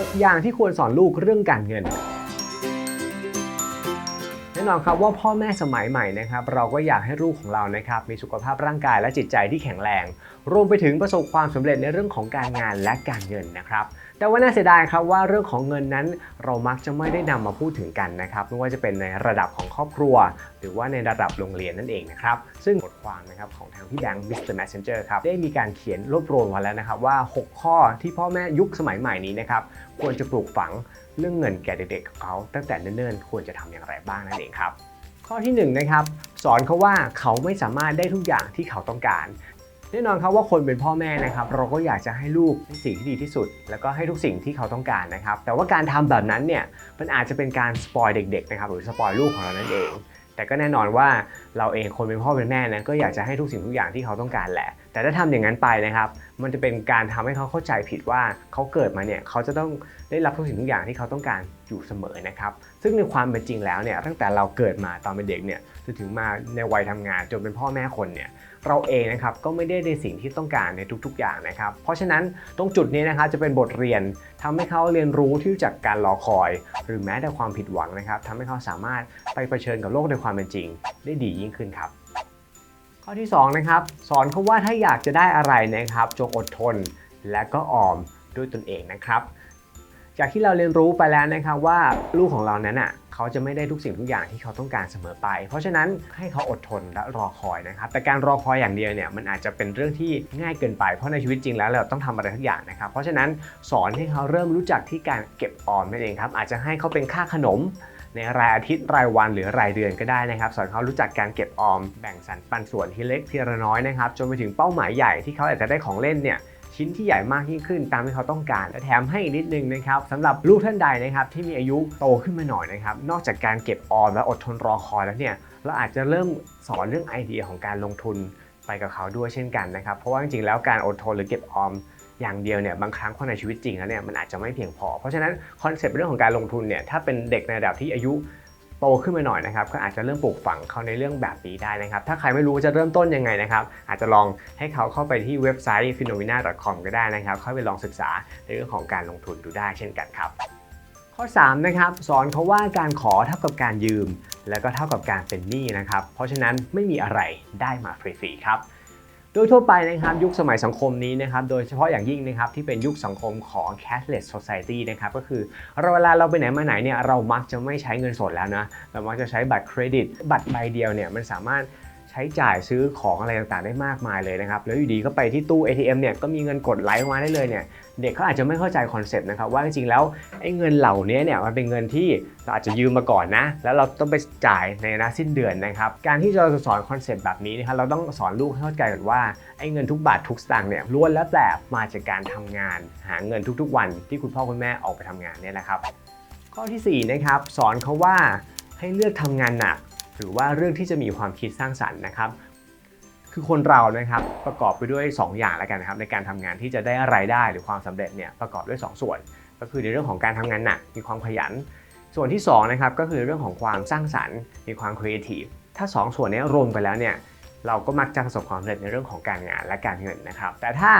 6 อย่างที่ควรสอนลูกเรื่องการเงินแน่นอนครับว่าพ่อแม่สมัยใหม่นะครับเราก็อยากให้ลูกของเรานะครับมีสุขภาพร่างกายและจิตใจที่แข็งแรงรวมไปถึงประสบความสำเร็จในเรื่องของการงานและการเงินนะครับ แต่ว่าน่าเสียดายครับว่าเรื่องของเงินนั้นเรามักจะไม่ได้นำมาพูดถึงกันนะครับไม่ว่าจะเป็นในระดับของครอบครัว หรือว่าในระดับโรงเรียนนั่นเองนะครับ ซึ่งบทความนะครับของทางพี่แบงค์ Mr. Messenger ครับได้มีการเขียนรวบรวมมาแล้วนะครับว่า 6 ข้อที่พ่อแม่ยุคสมัยใหม่นี้นะครับควรจะปลูกฝังเรื่องเงินแก่เด็กๆของเขาตั้งแต่เนิ่นๆควรจะทำอย่างไรบ้างนั่นเองครับข้อที่1นงนะครับสอนเขาว่าเขาไม่สามารถได้ทุกอย่างที่เขาต้องการ แน่นอนครับว่าคนเป็นพ่อแม่นะครับ เราก็อยากจะให้ลูกได้สิ่งที่ดีที่สุด แล้วก็ให้ทุกสิ่งที่เขาต้องการนะครับ แต่ว่าการทำแบบนั้นเนี่ยมันอาจจะเป็นการสปอยเด็กๆนะครับหรือสปอยลูกของเรานั่นเองแต่ก็แน่นอนว่าเราเองคนเป็นพ่อเป็นแม่นะก็อยากจะให้ทุกสิ่งทุกอย่างที่เขาต้องการแหละ แต่ถ้าทำอย่างนั้นไปนะครับ มันจะเป็นการทำให้เขาเข้าใจผิดว่าเขาเกิดมาเนี่ยเขาจะต้องได้รับทุกสิ่งทุกอย่างที่เขาต้องการอยู่เสมอนะครับ ซึ่งในความเป็นจริงแล้วเนี่ยตั้งแต่เราเกิดมาตอนเป็นเด็กเนี่ยจนถึงมาในวัยทำงานจนเป็นพ่อแม่คนเนี่ย เราเองนะครับก็ไม่ได้ในสิ่งที่ต้องการในทุกๆ อย่างนะครับ เพราะฉะนั้นตรงจุดนี้นะครับจะเป็นบทเรียนทำให้เขาเรียนรู้ที่จากการรอคอย หรือแม้แต่ความผิดหวังนะครับทำให้เขาสามารถไปเผชิญกับโลกในความเป็นจริง ได้ดียิ่งขึ้นครับ ข้อที่สองนะครับสอนเขาว่าถ้าอยากจะได้อะไรนะครับจงอดทนและก็ออมด้วยตนเองนะครับ จากที่เราเรียนรู้ไปแล้วนะครับว่าลูกของเรานั้นอะเขาจะไม่ได้ทุกสิ่งทุกอย่างที่เขาต้องการเสมอไป เพราะฉะนั้นให้เขาอดทนและรอคอยนะครับ แต่การรอคอยอย่างเดียวเนี่ยมันอาจจะเป็นเรื่องที่ง่ายเกินไป เพราะในชีวิตจริงแล้วเราต้องทำอะไรทุกอย่างนะครับ เพราะฉะนั้นสอนให้เขาเริ่มรู้จักที่การเก็บออมนั่นเองครับ อาจจะให้เขาเป็นค่าขนมในรายอาทิตย์รายวันหรือรายเดือนก็ได้นะครับ สอนเขารู้จักการเก็บออมแบ่งสรรปันส่วนทีเล็กทีละน้อยนะครับ จนไปถึงเป้าหมายใหญ่ที่เขาอาจจะได้ของเล่นเนี่ย ชิ้นที่ใหญ่มากยิ่งขึ้นตามที่เขาต้องการและแถมให้อีกนิดนึงนะครับสำหรับลูกท่านใดนะครับที่มีอายุโตขึ้นมาหน่อยนะครับนอกจากการเก็บออมและอดทนรอคอยแล้วเนี่ยเราอาจจะเริ่มสอนเรื่องไอเดียของการลงทุนไปกับเขาด้วยเช่นกันนะครับเพราะว่าจริงๆแล้วการอดทนหรือเก็บออมอย่างเดียวเนี่ยบางครั้งคนในชีวิตจริงแล้วเนี่ยมันอาจจะไม่เพียงพอ เพราะฉะนั้นคอนเซปต์เรื่องของการลงทุนเนี่ยถ้าเป็นเด็กในระดับที่อายุ โตขึ้นมาหน่อยนะครับก็อาจจะเริ่มปลูกฝังเขาในเรื่องแบบนี้ได้นะครับ ถ้าใครไม่รู้ว่าจะเริ่มต้นยังไงนะครับอาจจะลองให้เขาเข้าไปที่เว็บไซต์ finovina.com ก็ได้นะครับเข้าไปลองศึกษาในเรื่องของการลงทุนดูได้เช่นกันครับ ข้อ3นะครับสอนเขาว่าการขอเท่ากับการยืม แล้วก็เท่ากับการเป็นหนี้นะครับเพราะฉะนั้นไม่มีอะไรได้มาฟรีๆครับ โดยทั่วไปนะครับยุคสมัยสังคมนี้นะครับโดยเฉพาะอย่างยิ่งนะครับที่เป็นยุคสังคมของ cashless society นะครับก็คือเราเวลาเราไปไหนมาไหนเนี่ยเรามักจะไม่ใช้เงินสดแล้วนะเรามักจะใช้บัตรเครดิต บัตรใบเดียวเนี่ยมันสามารถ ใช้จ่ายซื้อของอะไรต่างๆได้มากมายเลยนะครับ แล้วอยู่ดีก็ไปที่ตู้ ATM เนี่ยก็มีเงินกดไหลออกมาได้เลยเนี่ยเด็กเขาอาจจะไม่เข้าใจคอนเซปต์นะครับว่าจริงๆแล้วไอ้เงินเหล่านี้เนี่ยมันเป็นเงินที่เราอาจจะยืมมาก่อนนะ แล้วเราต้องไปจ่ายในน้าสิ้นเดือนนะครับ การที่เราจะสอนคอนเซปต์แบบนี้นะครับเราต้องสอนลูกให้เข้าใจก่อนว่าไอ้เงินทุกบาททุกสตางค์เนี่ยล้วนแล้วแต่มาจากการทำงาน หาเงินทุกๆ วันที่คุณพ่อคุณแม่ออกไปทำงานเนี่ยนะครับ ข้อทีสี่4นะครับสอนเขาว่าให้เลือกทำงานหนัก รือว่าเรื่องที่จะมีความคิดสร้างสรรค์นะครับ คือคนเรานะครับประกอบไปด้วย 2 อย่างแล้วกันนะครับในการทำงานที่จะได้รายได้หรือความสำเร็จเนี่ยประกอบด้วย 2 ส่วน ก็คือในเรื่องของการทำงานหนักมีความขยัน ส่วนที่2นะครับก็คือเรื่องของความสร้างสรรค์ มีความครีเอทีฟถ้า 2 ส่วนนี้รวมกันแล้วเนี่ย เราก็มักจะประสบความสำเร็จในเรื่องของการงานและการเงินนะครับ แต่ถ้า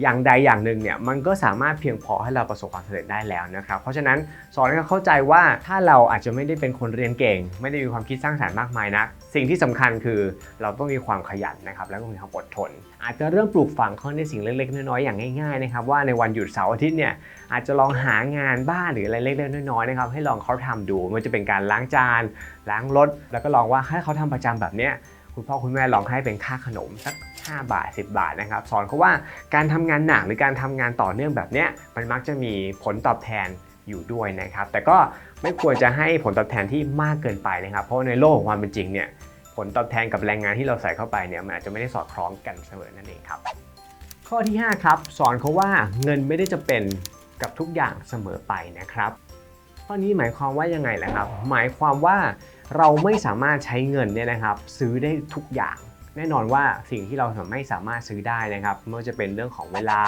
อย่างใดอย่างหนึ่งเนี่ยมันก็สามารถเพียงพอให้เราประสบความสำเร็จได้แล้วนะครับ เพราะฉะนั้นสอนให้เขาเข้าใจว่าถ้าเราอาจจะไม่ได้เป็นคนเรียนเก่ง ไม่ได้มีความคิดสร้างสรรค์มากมายนัก สิ่งที่สำคัญคือเราต้องมีความขยันนะครับแล้วก็มีความอดทน อาจจะเริ่มปลูกฝังเขาในสิ่งเล็กๆ น้อยๆอย่างง่ายๆนะครับว่าในวันหยุดเสาร์อาทิตย์เนี่ยอาจจะลองหางานบ้านหรืออะไรเล็กๆน้อยๆนะครับให้ลองเขาทำดูมันจะเป็นการล้างจานล้างรถแล้วก็ลองว่าให้เขาทำประจำแบบเนี้ย คุณพ่อคุณแม่ลองให้เป็นค่าขนมสัก 5 บาท 10 บาทนะครับสอนเขาว่าการทำงานหนักหรือการทำงานต่อเนื่องแบบเนี้ยมันมักจะมีผลตอบแทนอยู่ด้วยนะครับ แต่ก็ไม่ควรจะให้ผลตอบแทนที่มากเกินไปนะครับ เพราะในโลกของความเป็นจริงเนี่ยผลตอบแทนกับแรงงานที่เราใส่เข้าไปเนี่ยมันอาจจะไม่ได้สอดคล้องกันเสมอนั่นเองครับ ข้อที่ 5 ครับ สอนเขาว่าเงินไม่ได้จะเป็นกับทุกอย่างเสมอไปนะครับ ข้อนี้หมายความว่ายังไงล่ะครับ หมายความว่า เราไม่สามารถใช้เงินเนี่ยนะครับ ซื้อได้ทุกอย่าง แน่นอนว่าสิ่งที่เราไม่สามารถซื้อได้นะครับไม่ว่าจะเป็นเรื่องของเวลา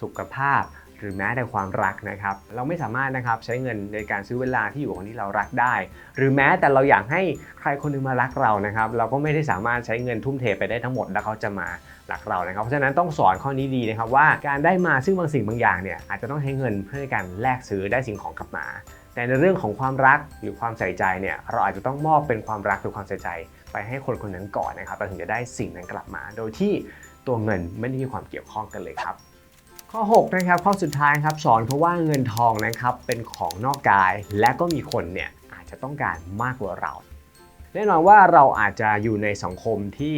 สุขภาพ หรือแม้แต่ความรักนะครับ เราไม่สามารถนะครับใช้เงินในการซื้อเวลาที่อยู่กับคนที่เรารักได้ หรือแม้แต่เราอยากให้ใครคนหนึงมารักเรานะครับ เราก็ไม่ได้สามารถใช้เงินทุ่มเทไปได้ทั้งหมดแล้วเขาจะมารักเรานะครับ เพราะฉะนั้นต้องสอนข้อนี้ดีนะครับว่าการได้มาซึ่งบางสิ่งบางอย่างเนี่ยอาจจะต้องใช้เงินเพื่อการแลกซื้อได้สิ่งของกลับมา แต่ในเรื่องของความรักหรือความใส่ใจเนี่ยเราอาจจะต้องมอบเป็นความรักหรือความใส่ใจ ไปให้คนคนนั้นก่อนนะครับเราถึงจะได้สิ่งนั้นกลับมา โดยที่ตัวเงินไม่ได้มีความเกี่ยวข้องกันเลยครับข้อ6นะครับข้อสุดท้ายครับสอนเพราะว่าเงินทองนะครับเป็นของนอกกาย และก็มีคนเนี่ยอาจจะต้องการมากกว่าเรา แน่นอนว่าเราอาจจะอยู่ในสังคมที่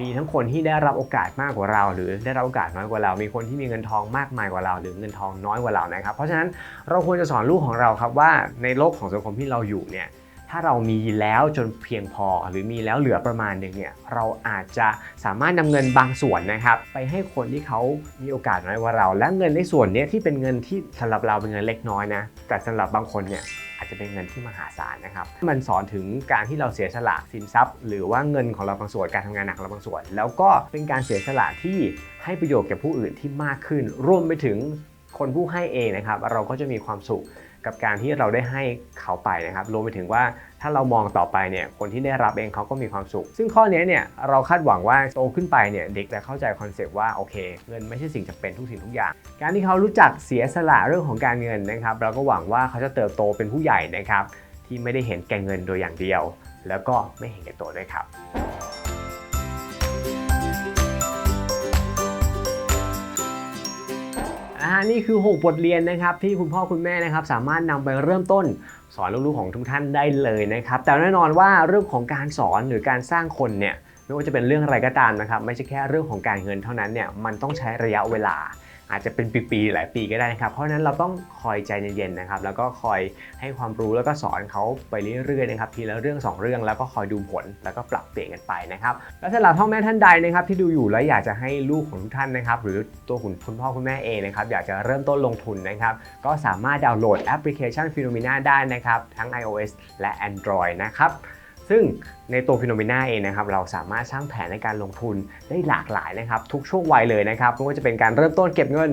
มีทั้งคนที่ได้รับโอกาสมากกว่าเรา หรือได้รับโอกาสน้อยกว่าเรา มีคนที่มีเงินทองมากมายกว่าเรา หรือเงินทองน้อยกว่าเรานะครับ เพราะฉะนั้นเราควรจะสอนลูกของเราครับว่าในโลกของสังคมที่เราอยู่เนี่ย ถ้าเรามีแล้วจนเพียงพอ หรือมีแล้วเหลือประมาณหนึ่งเนี่ยเราอาจจะสามารถนำเงินบางส่วนนะครับไปให้คนที่เขามีโอกาสน้อยกว่าเรา และเงินในส่วนนี้ที่เป็นเงินที่สำหรับเราเป็นเงินเล็กน้อยนะแต่สำหรับบางคนเนี่ยอาจจะเป็นเงินที่มหาศาลนะครับ มันสอนถึงการที่เราเสียสละสินทรัพย์ หรือว่าเงินของเราบางส่วนการทำงานหนักเราบางส่วน แล้วก็เป็นการเสียสละที่ให้ประโยชน์แก่ผู้อื่นที่มากขึ้น รวมไปถึงคนผู้ให้เองนะครับ เราก็จะมีความสุข กับการที่เราได้ให้เขาไปนะครับรวมไปถึงว่าถ้าเรามองต่อไปเนี่ยคนที่ได้รับเองเขาก็มีความสุข ซึ่งข้อนี้เนี่ยเราคาดหวังว่าโตขึ้นไปเนี่ยเด็กจะเข้าใจคอนเซปต์ว่าโอเค เงินไม่ใช่สิ่งจำเป็นทุกสิ่งทุกอย่าง การที่เขารู้จักเสียสละเรื่องของการเงินนะครับ เราก็หวังว่าเขาจะเติบโตเป็นผู้ใหญ่นะครับที่ไม่ได้เห็นแก่เงินโดยอย่างเดียว แล้วก็ไม่เห็นแก่ตัวด้วยครับ อ่านี่คือ 6 บทเรียนนะครับที่คุณพ่อคุณแม่นะครับสามารถนำไปเริ่มต้นสอนลูกๆของทุกท่านได้เลยนะครับแต่แน่นอนว่าเรื่องของการสอนหรือการสร้างคนเนี่ยไม่ว่าจะเป็นเรื่องอะไรก็ตามนะครับไม่ใช่แค่เรื่องของการเงินเท่านั้นเนี่ยมันต้องใช้ระยะเวลา อาจจะเป็นปีๆหลายปีก็ได้นะครับ เพราะฉะนั้นเราต้องคอยใจเย็นๆนะครับ แล้วก็คอยให้ความรู้แล้วก็สอนเขาไปเรื่อยๆนะครับทีละเรื่องสองเรื่องแล้วก็คอยดูผลแล้วก็ปรับเปลี่ยนกันไปนะครับ และสำหรับพ่อแม่ท่านใดนะครับ ที่ดูอยู่แล้วอยากจะให้ลูกของทุกท่านนะครับ หรือตัวคุณคุณพ่อคุณแม่เองนะครับอยากจะเริ่มต้นลงทุนนะครับ ก็สามารถดาวน์โหลดแอปพลิเคชัน Phenomena ได้นะครับ ทั้ง iOS และ Android นะครับ ซึ่งในตัวฟิโนเมนาเองนะครับเราสามารถสร้างแผนในการลงทุนได้หลากหลายนะครับทุกช่วงวัยเลยนะครับไม่ว่าจะเป็นการเริ่มต้นเก็บเงิน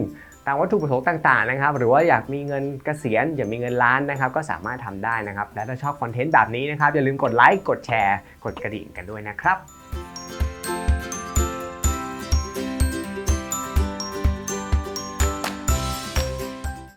ตามวัตถุประสงค์ต่างๆนะครับหรือว่าอยากมีเงินเกษียณอยากมีเงินล้านนะครับก็สามารถทำได้นะครับและถ้าชอบคอนเทนต์แบบนี้นะครับอย่าลืมกดไลค์กดแชร์ กดกระดิ่งกันด้วยนะครับ